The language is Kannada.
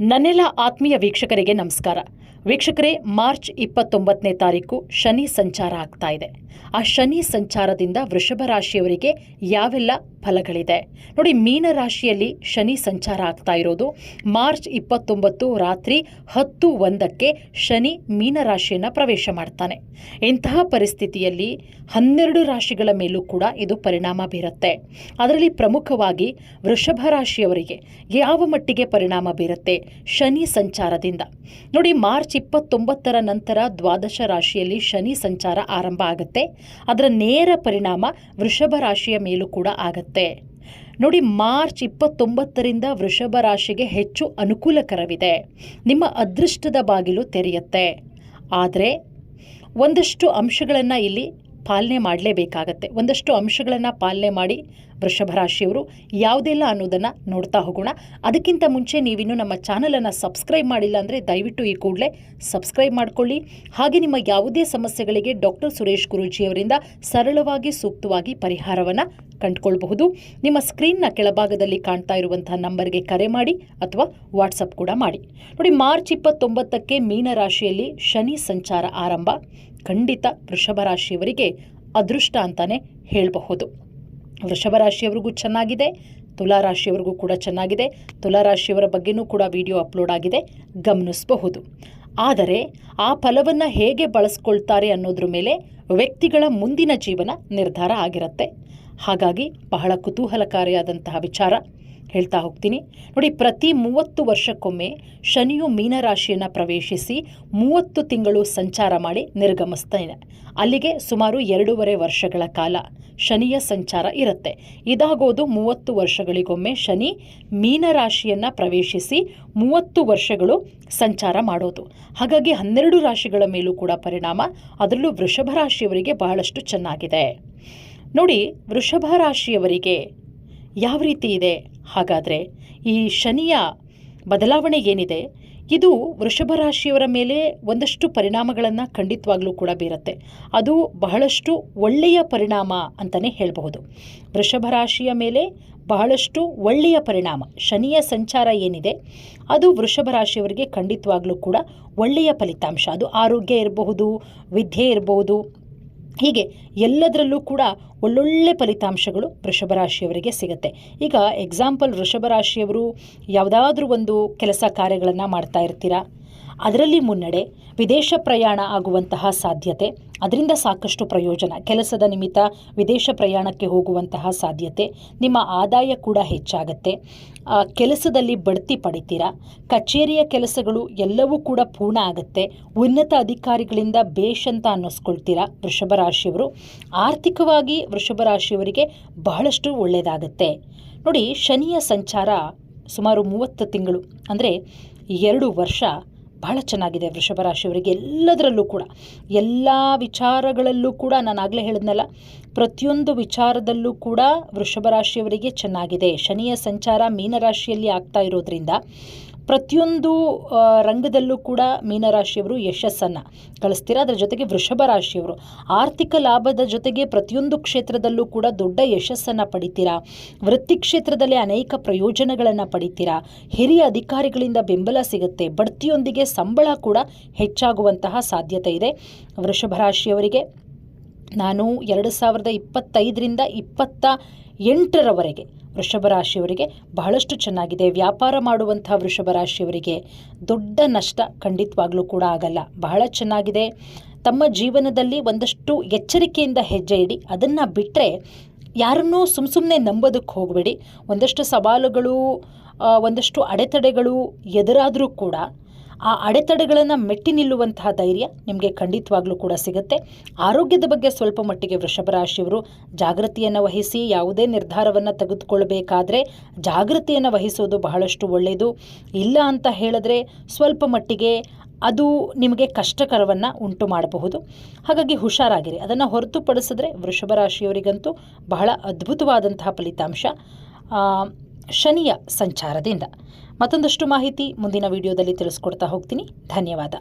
ನನ್ನೆಲ್ಲ ಆತ್ಮೀಯ ವೀಕ್ಷಕರಿಗೆ ನಮಸ್ಕಾರ. ವೀಕ್ಷಕರೇ, ಮಾರ್ಚ್ ಇಪ್ಪತ್ತೊಂಬತ್ತನೇ ತಾರೀಕು ಶನಿ ಸಂಚಾರ ಆಗ್ತಾ ಇದೆ. ಆ ಶನಿ ಸಂಚಾರದಿಂದ ವೃಷಭ ರಾಶಿಯವರಿಗೆ ಯಾವೆಲ್ಲ ಫಲಗಳಿದೆ? ನೋಡಿ, ಮೀನ ರಾಶಿಯಲ್ಲಿ ಶನಿ ಸಂಚಾರ ಆಗ್ತಾ ಇರೋದು ಮಾರ್ಚ್ ಇಪ್ಪತ್ತೊಂಬತ್ತು ರಾತ್ರಿ ಹತ್ತು ಒಂದಕ್ಕೆ ಶನಿ ಮೀನ ರಾಶಿಯನ್ನು ಪ್ರವೇಶ ಮಾಡ್ತಾನೆ. ಇಂತಹ ಪರಿಸ್ಥಿತಿಯಲ್ಲಿ ಹನ್ನೆರಡು ರಾಶಿಗಳ ಮೇಲೂ ಕೂಡ ಇದು ಪರಿಣಾಮ ಬೀರುತ್ತೆ. ಅದರಲ್ಲಿ ಪ್ರಮುಖವಾಗಿ ವೃಷಭ ರಾಶಿಯವರಿಗೆ ಯಾವ ಮಟ್ಟಿಗೆ ಪರಿಣಾಮ ಬೀರುತ್ತೆ? ಶನಿ ಸಂಚಾರದಿಂದ. ನೋಡಿ, ಮಾರ್ಚ್ ಇಪ್ಪತ್ತೊಂಬತ್ತರ ನಂತರ ದ್ವಾದಶ ರಾಶಿಯಲ್ಲಿ ಶನಿ ಸಂಚಾರ ಆರಂಭ ಆಗುತ್ತೆ. ಅದರ ನೇರ ಪರಿಣಾಮ ವೃಷಭ ರಾಶಿಯ ಮೇಲೂ ಕೂಡ ಆಗತ್ತೆ. ನೋಡಿ, ಮಾರ್ಚ್ ಇಪ್ಪತ್ತೊಂಬತ್ತರಿಂದ ವೃಷಭ ರಾಶಿಗೆ ಹೆಚ್ಚು ಅನುಕೂಲಕರವಿದೆ. ನಿಮ್ಮ ಅದೃಷ್ಟದ ಬಾಗಿಲು ತೆರೆಯುತ್ತೆ. ಆದರೆ, ಒಂದಷ್ಟು ಅಂಶಗಳನ್ನು ಇಲ್ಲಿ ಪಾಲನೆ ಮಾಡಲೇಬೇಕಾಗತ್ತೆ. ಒಂದಷ್ಟು ಅಂಶಗಳನ್ನು ಪಾಲನೆ ಮಾಡಿ ವೃಷಭ ರಾಶಿಯವರು ಯಾವುದೆಲ್ಲ ಅನ್ನೋದನ್ನು ನೋಡ್ತಾ ಹೋಗೋಣ. ಅದಕ್ಕಿಂತ ಮುಂಚೆ ನೀವಿನ್ನು ನಮ್ಮ ಚಾನಲನ್ನು ಸಬ್ಸ್ಕ್ರೈಬ್ ಮಾಡಿಲ್ಲ ಅಂದರೆ ದಯವಿಟ್ಟು ಈ ಕೂಡಲೇ ಸಬ್ಸ್ಕ್ರೈಬ್ ಮಾಡಿಕೊಳ್ಳಿ. ಹಾಗೆ ನಿಮ್ಮ ಯಾವುದೇ ಸಮಸ್ಯೆಗಳಿಗೆ ಡಾಕ್ಟರ್ ಸುರೇಶ್ ಗುರೂಜಿಯವರಿಂದ ಸರಳವಾಗಿ ಸೂಕ್ತವಾಗಿ ಪರಿಹಾರವನ್ನು ಕಂಡುಕೊಳ್ಬಹುದು. ನಿಮ್ಮ ಸ್ಕ್ರೀನ್ನ ಕೆಳಭಾಗದಲ್ಲಿ ಕಾಣ್ತಾ ಇರುವಂತಹ ನಂಬರ್ಗೆ ಕರೆ ಮಾಡಿ ಅಥವಾ ವಾಟ್ಸಪ್ ಕೂಡ ಮಾಡಿ. ನೋಡಿ, ಮಾರ್ಚ್ ಇಪ್ಪತ್ತೊಂಬತ್ತಕ್ಕೆ ಮೀನ ರಾಶಿಯಲ್ಲಿ ಶನಿ ಸಂಚಾರ ಆರಂಭ. ಖಂಡಿತ ವೃಷಭ ರಾಶಿಯವರಿಗೆ ಅದೃಷ್ಟ ಅಂತಾನೆ ಹೇಳಬಹುದು. ವೃಷಭ ರಾಶಿಯವರಿಗೂ ಚೆನ್ನಾಗಿದೆ, ತುಲಾ ರಾಶಿಯವರಿಗೂ ಕೂಡ ಚೆನ್ನಾಗಿದೆ, ತುಲಾ ರಾಶಿಯವರ ಬಗ್ಗೆನೂ ಕೂಡ ವಿಡಿಯೋ ಅಪ್ಲೋಡ್ ಆಗಿದೆ, ಗಮನಿಸಬಹುದು. ಆದರೆ ಆ ಫಲವನ್ನು ಹೇಗೆ ಬಳಸ್ಕೊಳ್ತಾರೆ ಅನ್ನೋದ್ರ ಮೇಲೆ ವ್ಯಕ್ತಿಗಳ ಮುಂದಿನ ಜೀವನ ನಿರ್ಧಾರ ಆಗಿರುತ್ತೆ. ಹಾಗಾಗಿ ಬಹಳ ಕುತೂಹಲಕಾರಿಯಾದಂತಹ ವಿಚಾರ. ಹೇಳ್ತಾ ಹೋಗ್ತೀನಿ. ನೋಡಿ, ಪ್ರತಿ ಮೂವತ್ತು ವರ್ಷಕ್ಕೊಮ್ಮೆ ಶನಿಯು ಮೀನರಾಶಿಯನ್ನು ಪ್ರವೇಶಿಸಿ ಮೂವತ್ತು ತಿಂಗಳು ಸಂಚಾರ ಮಾಡಿ ನಿರ್ಗಮಿಸ್ತಾನೆ ಅಲ್ಲಿಗೆ ಸುಮಾರು ಎರಡೂವರೆ ವರ್ಷಗಳ ಕಾಲ ಶನಿಯ ಸಂಚಾರ ಇರುತ್ತೆ. ಇದಾಗೋದು ಮೂವತ್ತು ವರ್ಷಗಳಿಗೊಮ್ಮೆ ಶನಿ ಮೀನರಾಶಿಯನ್ನು ಪ್ರವೇಶಿಸಿ ಮೂವತ್ತು ವರ್ಷಗಳು ಸಂಚಾರ ಮಾಡೋದು. ಹಾಗಾಗಿ ಹನ್ನೆರಡು ರಾಶಿಗಳ ಮೇಲೂ ಕೂಡ ಪರಿಣಾಮ ಅದರಲ್ಲೂ ವೃಷಭ ರಾಶಿಯವರಿಗೆ ಬಹಳಷ್ಟು ಚೆನ್ನಾಗಿದೆ. ನೋಡಿ, ವೃಷಭ ರಾಶಿಯವರಿಗೆ ಯಾವ ರೀತಿ ಇದೆ? ಹಾಗಾದರೆ ಈ ಶನಿಯ ಬದಲಾವಣೆ ಏನಿದೆ? ಇದು ವೃಷಭ ರಾಶಿಯವರ ಮೇಲೆ ಒಂದಷ್ಟು ಪರಿಣಾಮಗಳನ್ನು ಖಂಡಿತವಾಗ್ಲೂ ಕೂಡ ಬೀರುತ್ತೆ. ಅದು ಬಹಳಷ್ಟು ಒಳ್ಳೆಯ ಪರಿಣಾಮ ಅಂತಲೇ ಹೇಳಬಹುದು. ವೃಷಭ ರಾಶಿಯ ಮೇಲೆ ಬಹಳಷ್ಟು ಒಳ್ಳೆಯ ಪರಿಣಾಮ, ಶನಿಯ ಸಂಚಾರ ಏನಿದೆ? ಅದು ವೃಷಭ ರಾಶಿಯವರಿಗೆ ಖಂಡಿತವಾಗ್ಲೂ ಕೂಡ ಒಳ್ಳೆಯ ಫಲಿತಾಂಶ. ಅದು ಆರೋಗ್ಯ ಇರಬಹುದು, ವಿದ್ಯೆ ಇರಬಹುದು ಹೀಗೆ ಎಲ್ಲದರಲ್ಲೂ ಕೂಡ ಒಳ್ಳೊಳ್ಳೆ ಫಲಿತಾಂಶಗಳು ವೃಷಭ ರಾಶಿಯವರಿಗೆ ಸಿಗುತ್ತೆ. ಈಗ ಎಕ್ಸಾಂಪಲ್ ವೃಷಭ ರಾಶಿಯವರು ಯಾವುದಾದ್ರೂ ಒಂದು ಕೆಲಸ ಕಾರ್ಯಗಳನ್ನು ಮಾಡ್ತಾ ಇರ್ತೀರಾ? ಅದರಲ್ಲಿ ಮುನ್ನಡೆ ವಿದೇಶ ಪ್ರಯಾಣ ಆಗುವಂತಹ ಸಾಧ್ಯತೆ ಅದರಿಂದ ಸಾಕಷ್ಟು ಪ್ರಯೋಜನ. ಕೆಲಸದ ನಿಮಿತ್ತ ವಿದೇಶ ಪ್ರಯಾಣಕ್ಕೆ ಹೋಗುವಂತಹ ಸಾಧ್ಯತೆ, ನಿಮ್ಮ ಆದಾಯ ಕೂಡ ಹೆಚ್ಚಾಗತ್ತೆ. ಕೆಲಸದಲ್ಲಿ ಬಡ್ತಿ ಪಡಿತೀರಾ? ಕಚೇರಿಯ ಕೆಲಸಗಳು ಎಲ್ಲವೂ ಕೂಡ ಪೂರ್ಣ ಆಗುತ್ತೆ. ಉನ್ನತ ಅಧಿಕಾರಿಗಳಿಂದ ಬೇಷ್ ಅಂತ ಅನ್ನಿಸ್ಕೊಳ್ತೀರಾ ವೃಷಭ ರಾಶಿಯವರು? ಆರ್ಥಿಕವಾಗಿ ವೃಷಭ ರಾಶಿಯವರಿಗೆ ಬಹಳಷ್ಟು ಒಳ್ಳೆಯದಾಗತ್ತೆ ನೋಡಿ, ಶನಿಯ ಸಂಚಾರ ಸುಮಾರು ಮೂವತ್ತು ತಿಂಗಳು, ಅಂದರೆ ಎರಡು ವರ್ಷ ಬಹಳ ಚೆನ್ನಾಗಿದೆ ವೃಷಭ ರಾಶಿಯವರಿಗೆ ಎಲ್ಲದರಲ್ಲೂ ಕೂಡ. ಎಲ್ಲ ವಿಚಾರಗಳಲ್ಲೂ ಕೂಡ ನಾನು ಆಗಲೇ ಹೇಳಿದ್ನಲ್ಲ, ಪ್ರತಿಯೊಂದು ವಿಚಾರದಲ್ಲೂ ಕೂಡ ವೃಷಭ ರಾಶಿಯವರಿಗೆ ಚೆನ್ನಾಗಿದೆ. ಶನಿಯ ಸಂಚಾರ ಮೀನರಾಶಿಯಲ್ಲಿ ಆಗ್ತಾ ಇರೋದ್ರಿಂದ ಪ್ರತಿಯೊಂದು ರಂಗದಲ್ಲೂ ಕೂಡ ಮೀನರಾಶಿಯವರು ಯಶಸ್ಸನ್ನು ಕಳಿಸ್ತೀರಾ ಅದರ ಜೊತೆಗೆ ವೃಷಭ ರಾಶಿಯವರು, ಆರ್ಥಿಕ ಲಾಭದ ಜೊತೆಗೆ ಪ್ರತಿಯೊಂದು ಕ್ಷೇತ್ರದಲ್ಲೂ ಕೂಡ ದೊಡ್ಡ ಯಶಸ್ಸನ್ನು ಪಡಿತೀರಾ. ವೃತ್ತಿ ಕ್ಷೇತ್ರದಲ್ಲಿ ಅನೇಕ ಪ್ರಯೋಜನಗಳನ್ನು ಪಡಿತೀರಾ. ಹಿರಿಯ ಅಧಿಕಾರಿಗಳಿಂದ ಬೆಂಬಲ ಸಿಗುತ್ತೆ. ಬಡ್ತಿಯೊಂದಿಗೆ ಸಂಬಳ ಕೂಡ ಹೆಚ್ಚಾಗುವಂತಹ ಸಾಧ್ಯತೆ ಇದೆ. ವೃಷಭ ರಾಶಿಯವರಿಗೆ ನಾನು ಎರಡು ಸಾವಿರದ ಇಪ್ಪತ್ತೈದರಿಂದ ಇಪ್ಪತ್ತ ಎಂಟರವರೆಗೆ ವೃಷಭ ರಾಶಿಯವರಿಗೆ ಬಹಳಷ್ಟು ಚೆನ್ನಾಗಿದೆ. ವ್ಯಾಪಾರ ಮಾಡುವಂಥ ವೃಷಭ ರಾಶಿಯವರಿಗೆ ದೊಡ್ಡ ನಷ್ಟ ಖಂಡಿತವಾಗ್ಲೂ ಕೂಡ ಆಗಲ್ಲ. ಬಹಳ ಚೆನ್ನಾಗಿದೆ. ತಮ್ಮ ಜೀವನದಲ್ಲಿ ಒಂದಷ್ಟು ಎಚ್ಚರಿಕೆಯಿಂದ ಹೆಜ್ಜೆ ಇಡಿ. ಅದನ್ನು ಬಿಟ್ಟರೆ ಯಾರನ್ನೂ ಸುಮ್ಮ ಸುಮ್ಮನೆ ನಂಬೋದಕ್ಕೆ ಹೋಗಬೇಡಿ. ಒಂದಷ್ಟು ಸವಾಲುಗಳು ಒಂದಷ್ಟು ಅಡೆತಡೆಗಳು ಎದುರಾದರೂ ಕೂಡ ಆ ಅಡೆತಡೆಗಳನ್ನು ಮೆಟ್ಟಿ ನಿಲ್ಲುವಂತಹ ಧೈರ್ಯ ನಿಮಗೆ ಖಂಡಿತವಾಗ್ಲೂ ಕೂಡ ಸಿಗುತ್ತೆ. ಆರೋಗ್ಯದ ಬಗ್ಗೆ ಸ್ವಲ್ಪ ಮಟ್ಟಿಗೆ ವೃಷಭ ರಾಶಿಯವರು ಜಾಗೃತಿಯನ್ನು ವಹಿಸಿ, ಯಾವುದೇ ನಿರ್ಧಾರವನ್ನು ತೆಗೆದುಕೊಳ್ಬೇಕಾದ್ರೆ ಜಾಗೃತಿಯನ್ನು ವಹಿಸೋದು ಬಹಳಷ್ಟು ಒಳ್ಳೆಯದು ಇಲ್ಲ ಅಂತ ಹೇಳಿದ್ರೆ ಸ್ವಲ್ಪ ಮಟ್ಟಿಗೆ ಅದು ನಿಮಗೆ ಕಷ್ಟಕರವನ್ನು ಉಂಟು ಮಾಡಬಹುದು. ಹಾಗಾಗಿ ಹುಷಾರಾಗಿರಿ. ಅದನ್ನು ಹೊರತುಪಡಿಸಿದ್ರೆ ವೃಷಭ ರಾಶಿಯವರಿಗಂತೂ ಬಹಳ ಅದ್ಭುತವಾದಂತಹ ಫಲಿತಾಂಶ ಶನಿಯ ಸಂಚಾರದಿಂದ. ಮತ್ತೊಂದಷ್ಟು ಮಾಹಿತಿ ಮುಂದಿನ ವಿಡಿಯೋದಲ್ಲಿ ತಿಳಿಸ್ಕೊಡ್ತಾ ಹೋಗ್ತೀನಿ. ಧನ್ಯವಾದ.